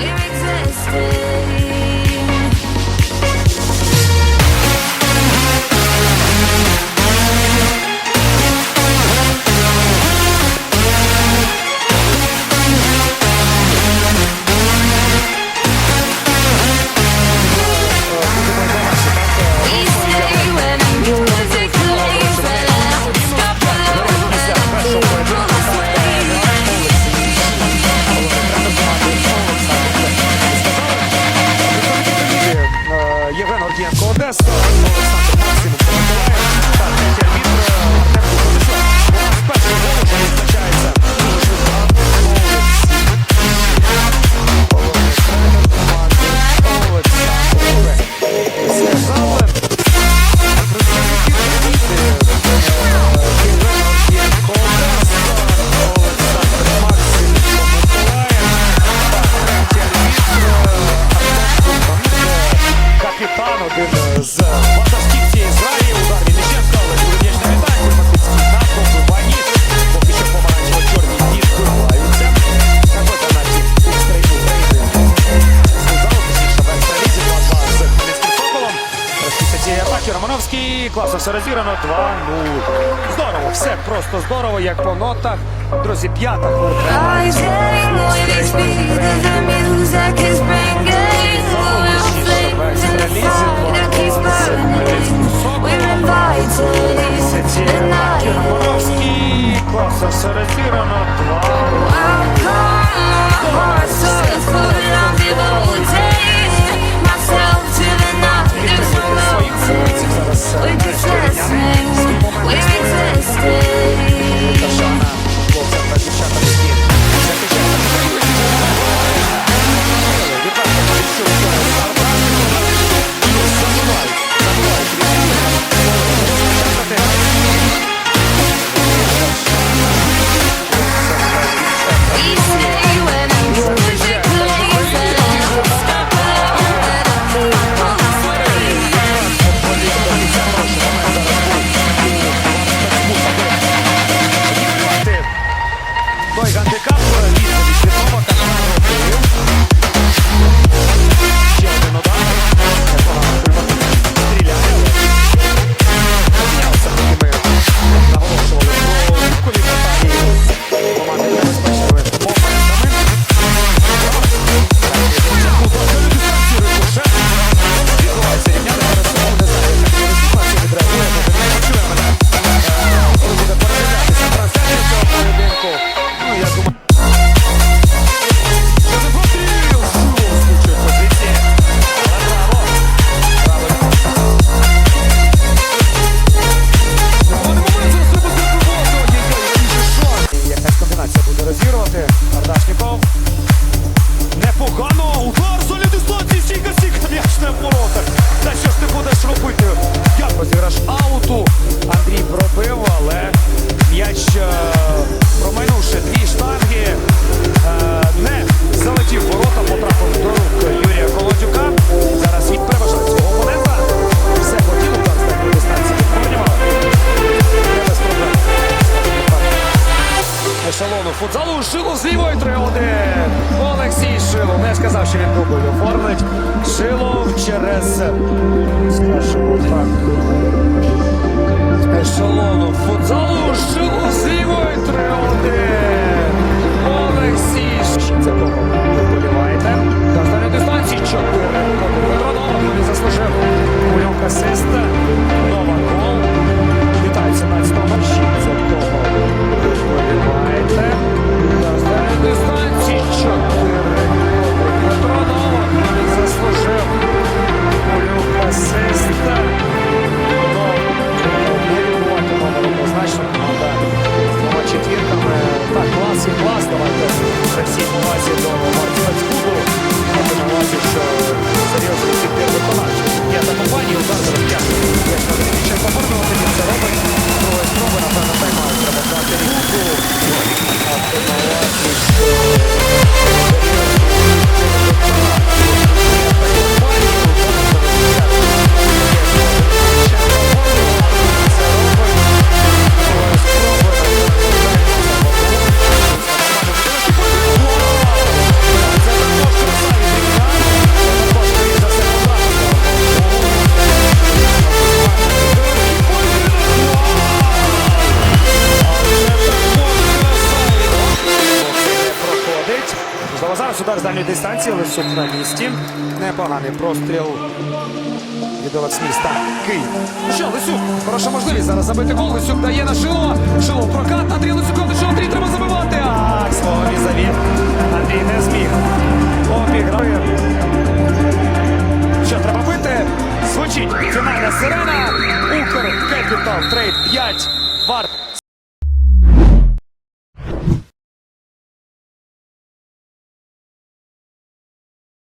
We're miasto Романовський. Класно все розіграно. 2-0. Здорово, все просто здорово, як по нотах. Друзі, п'ята Романовський. Класно все розіграно. ауту. Андрій пробив, але м'яч. Е, сказав, що дубль оформить. Шилов через скажімо так. Ешелону футзалу Шилов з лівої Зараз удар з дальньої дистанції, Лисюк на місці. Непоганий простріл від Олексміста Кий. Ну що, Лисюк, хороша можливість зараз забити гол. Лисюк дає на шило. Шило прокат. Андрій Лисюков, що Андрій треба забивати. А, слово візаві. Андрій не зміг. Обіграє. Що треба бити? Звучить фінальна сирена. Укр Кепітал трейд 5. Варт.